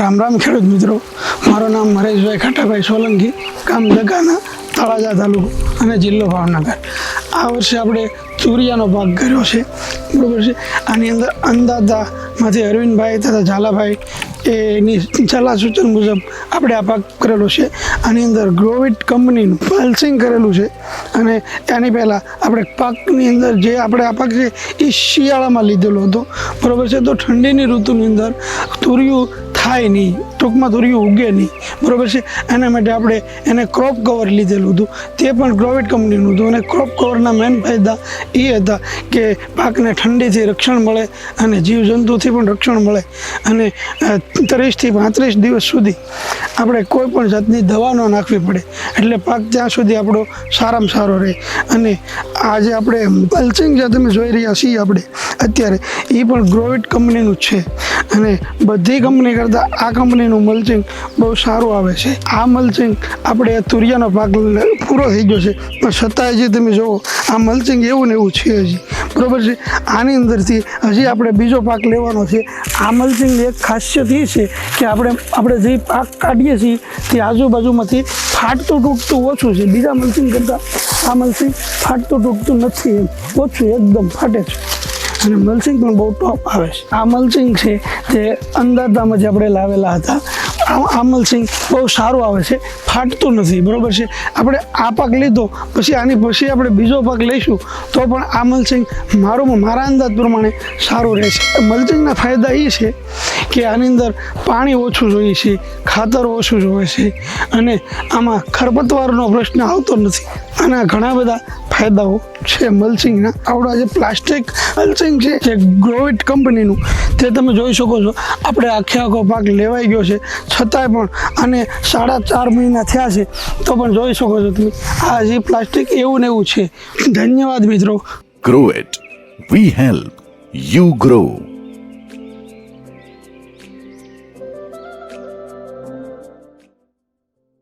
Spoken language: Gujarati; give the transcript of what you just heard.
રામ રામ ખેડૂત મિત્રો. મારું નામ મહેશભાઈ ખાટાભાઈ સોલંકી, ગામ દગાના, તળાજા તાલુકો અને જિલ્લો ભાવનગર. આ વર્ષે આપણે ચુરિયાનો પાક કર્યો છે. બરાબર છે? આની અંદર અંદાજામાંથી અરવિંદભાઈ તથા ઝાલાભાઈ એની સલાહ સૂચન મુજબ આપણે આ પાક કરેલો છે. આની અંદર ગ્રોવિટ કંપનીનું પલ્સિંગ કરેલું છે અને એની પહેલાં આપણે પાકની અંદર જે આપણે આ પાક છે એ શિયાળામાં લીધેલો હતો. બરાબર છે? તો ઠંડીની ઋતુની અંદર તુરિયું થાય નહીં ટૂંકમાં તુરિયું ઉગે નહીં. બરાબર છે? એના માટે આપણે એને ક્રોપ કવર લીધેલું હતું. તે પણ ગ્રોવિટ કંપનીનું હતું. અને ક્રોપ કવરના મેન ફાયદા એ હતા કે પાકને ઠંડીથી રક્ષણ મળે અને જીવજંતુથી પણ રક્ષણ મળે. અને ત્રીસથી પાંત્રીસ દિવસ સુધી આપણે કોઈ પણ જાતની દવા ન નાખવી પડે. એટલે પાક ત્યાં સુધી આપણો સારામાં સારો રહે. અને આજે આપણે પલ્સિંગ જે તમે જોઈ રહ્યા છીએ આપણે, અત્યારે એ પણ ગ્રોવિટ કંપનીનું છે. અને બધી કંપની કરતાં આ કંપનીનું મલ્ચિંગ બહુ સારું આવે છે. આ મલ્ચિંગ આપણે તુરિયાનો પાક પૂરો થઈ ગયો છે. પણ છતાંય જે તમે જુઓ, આ મલ્ચિંગ એવું ને એવું છે હજી. બરોબર છે? આની અંદરથી હજી આપણે બીજો પાક લેવાનો છે. આ મલ્ચિંગની એક ખાસિયત એ છે કે આપણે આપણે જે પાક કાઢીએ છીએ, તે આજુબાજુમાંથી ફાટતું તૂટતું ઓછું છે. બીજા મલ્ચિંગ કરતાં આ મલ્ચિંગ ફાટતું તૂટતું નથી ઓછું, એકદમ ફાટે છે. અને મલ્ચિંગ પણ બહુ ટોપ આવે છે. આ મલ્ચિંગ છે તે અંદાજામાં જે આપણે લાવેલા હતા, આ મલ્ચિંગ બહુ સારું આવે છે, ફાટતું નથી, બરાબર છે? આપણે આ પાક લીધો, પછી આની પછી આપણે બીજો પાક લઈશું, તો પણ આ મલ્ચિંગ મારું મારા અંદાજ પ્રમાણે સારું રહેશે મલ્ચિંગના ફાયદા એ છે કે આની અંદર પાણી ઓછું જોઈએ છે, ખાતર ઓછું જોઈએ છે, અને આમાં ખરપતવારનો પ્રશ્ન આવતો નથી. આના ઘણા બધા ફાયદાઓ છે મલસિંગના આવડા જે પ્લાસ્ટિક મલ્ચિંગ છે, જે ગ્રોવિટ કંપનીનું, તે તમે જોઈ શકો છો. આપણે આખે આખો પાક લેવાઈ ગયો છે. છતાંય પણ આને સાડા ચાર મહિના થયા છે, તો પણ જોઈ શકો છો તમે, આ જે પ્લાસ્ટિક એવું ને એવું છે. ધન્યવાદ મિત્રો. ગ્રોવેટ વી હેલ્પ યુ grow.